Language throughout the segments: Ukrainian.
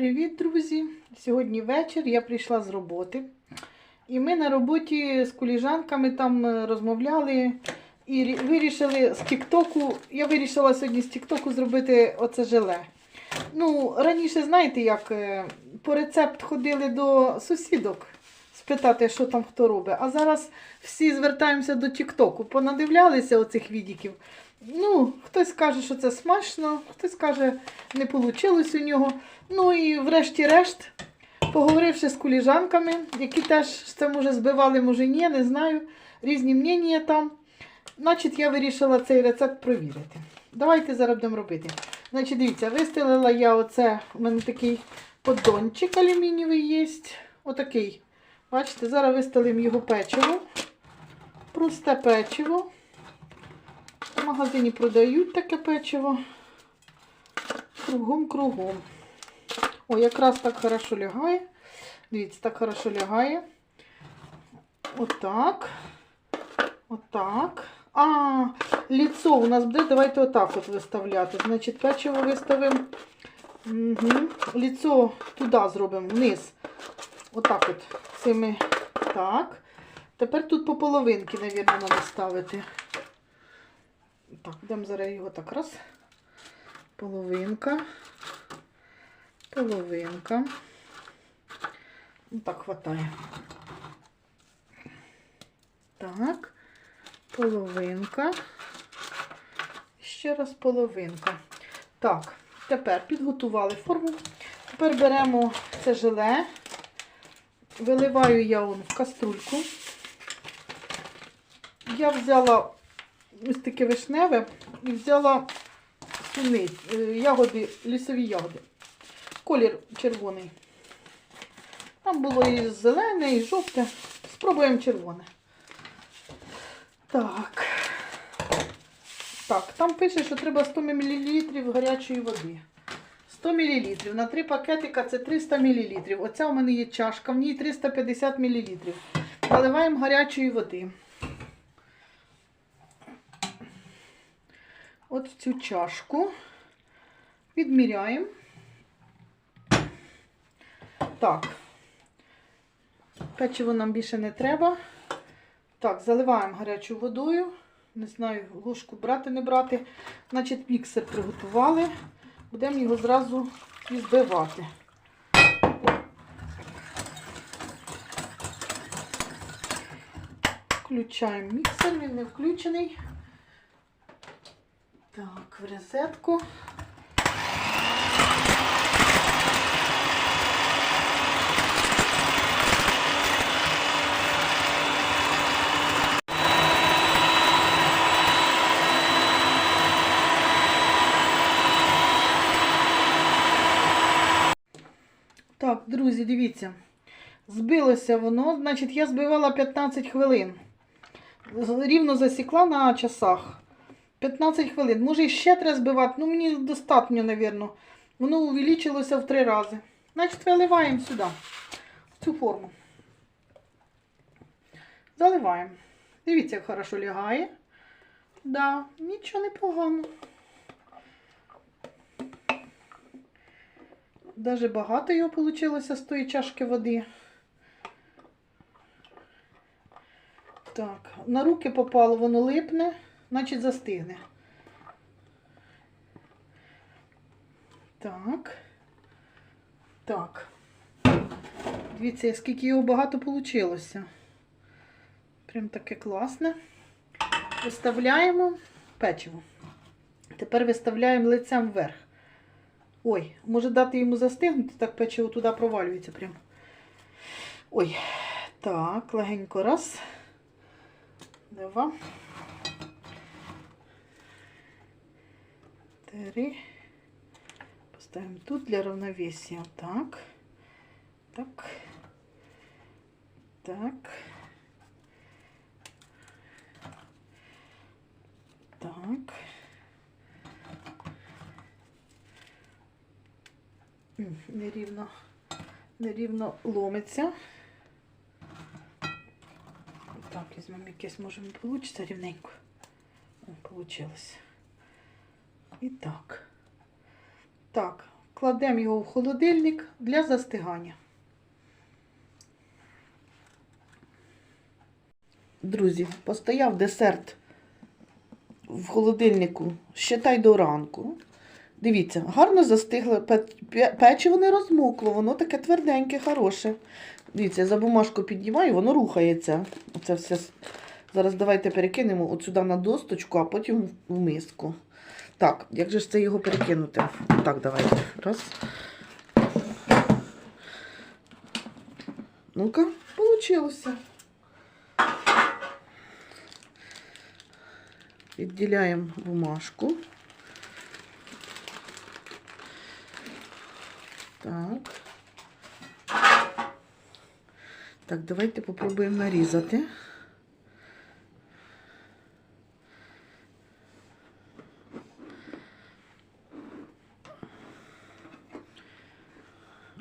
Привіт, друзі! Сьогодні вечір, я прийшла з роботи. І ми на роботі з коліжанками там е, розмовляли і вирішили з Тіктоку. Я вирішила сьогодні з Тіктоку зробити оце желе. Ну, раніше, знаєте, як е, по рецепт ходили до сусідок спитати, що там хто робить. А зараз всі звертаємося до Тіктоку. Понадивлялися оцих відіків. Ну, хтось каже, що це смачно, хтось каже, не вийшло у нього. Ну і врешті-решт, поговоривши з коліжанками, які теж це може збивали, може ні, не знаю. Різні мнення там. Значить, я вирішила цей рецепт провірити. Давайте зараз будемо робити. Значить, дивіться, вистелила я оце, у мене такий поддончик алюмінієвий є. Отакий. Бачите, зараз вистелимо його печиво. Просте печиво. В магазині продають таке печиво. Кругом-кругом. О, якраз так хорошо лягає. Дивіться, так хорошо лягає. Отак. Отак. А, ліцо у нас буде. Давайте отак от виставляти. Значить, печиво виставимо. Угу. Ліцо туди зробимо, вниз. Отак от. Цими. Так. Тепер тут по половинки, мабуть, треба ставити. Так, будемо зараз його так раз. Половинка. Половинка. Ну, так хватає. Так. Половинка. Ще раз половинка. Так, тепер підготували форму. Тепер беремо це желе. Виливаю я он в каструльку. Я взяла ось таке вишневе і взяла суниць, е, ягоди, лісові ягоди. Колір червоний. Там було і зелене, і жовте. Спробуємо червоне. Так. Так, там пише, що треба 100 мл гарячої води. 100 мл. На 3 пакетика це 300 мл. Оця у мене є чашка, в ній 350 мл. Наливаємо гарячої води. От в цю чашку відміряємо. Так. Печиво нам більше не треба. Так, заливаємо гарячою водою. Не знаю, ложку брати, не брати. Значить, міксер приготували. Будемо його зразу і збивати. Включаємо міксер, він не включений. Так, в розетку. Так, друзі, дивіться. Збилося воно, значить, я збивала 15 хвилин. Рівно засікла на часах. 15 хвилин. Може, ще треба збивати. Ну, мені достатньо, мабуть. Воно увеличилося в три рази. Значить, виливаємо сюди, в цю форму. Заливаємо. Дивіться, як хорошо лягає. Да, нічого не погано. Даже багато його вийшло з тої чашки води. Так, на руки попало, воно липне, значить застигне. Так. Так. Дивіться, скільки його багато вийшло. Прям таке класне. Виставляємо печиво. Тепер виставляємо лицем вверх. Ой, може дати йому застигнути, так печиво туди провалюється прям. Ой, так, легенько раз. Два. Три. Поставимо тут для равновесия. Так. Так. Так. Так. Нерівно, нерівно ломиться. Так, візьмемо якесь, може вийде рівненько. Получилось. І так. Так, кладемо його в холодильник для застигання. Друзі, постояв десерт в холодильнику ще та й до ранку. Дивіться, гарно застигло пе- пе- печиво не розмокло, воно таке тверденьке, хороше. Дивіться, я за бумажку піднімаю, воно рухається. Оце все. Зараз давайте перекинемо от сюди на досточку, а потім в миску. Так, як же ж це його перекинути? Так, давайте. Раз. Ну-ка, получилося. Відділяємо бумажку. Так. Так, давайте попробуємо нарізати.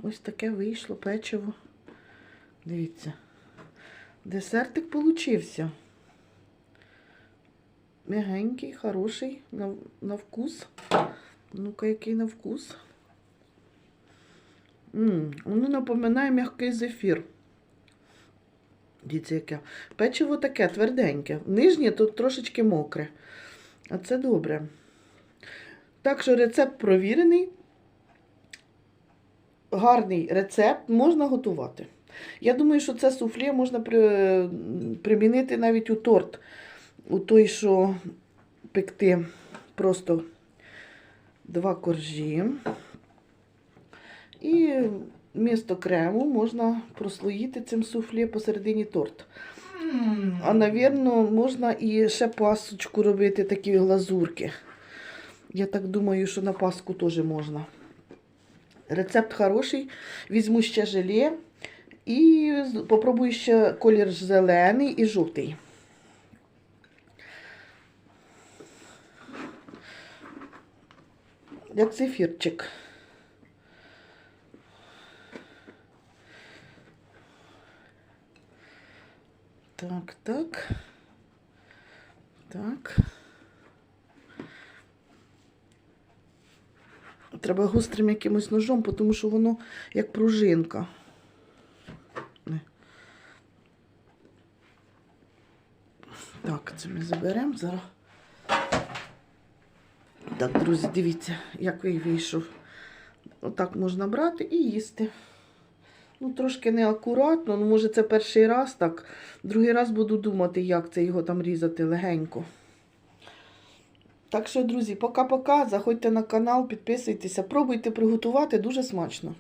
Ось таке вийшло печиво. Дивіться. Десертик получився. Мягенький, хороший, на, на вкус. Ну-ка, який на вкус. М, воно напоминає м'який зефір. Дивіться, яке. Печиво таке тверденьке. Нижнє тут трошечки мокре. А це добре. Так що рецепт провірений. Гарний рецепт можна готувати. Я думаю, що це суфле можна при, примінити навіть у торт. У той, що пекти просто два коржі. І вмісто крему можна прослоїти цим суфле посередині торт. А, навірно, можна і ще пасочку робити, такі глазурки. Я так думаю, що на паску теж можна. Рецепт хороший. Візьму ще желе і попробую ще колір зелений і жовтий. Як зефірчик. Так, так. Так. Треба гострим якимось ножом, тому що воно як пружинка. Так, це ми заберемо зараз. Так, друзі, дивіться, як вийшов. Отак можна брати і їсти. Ну, трошки неакуратно, ну, може, це перший раз так. Другий раз буду думати, як це його там різати легенько. Так що, друзі, пока-пока. Заходьте на канал, підписуйтеся, пробуйте приготувати дуже смачно.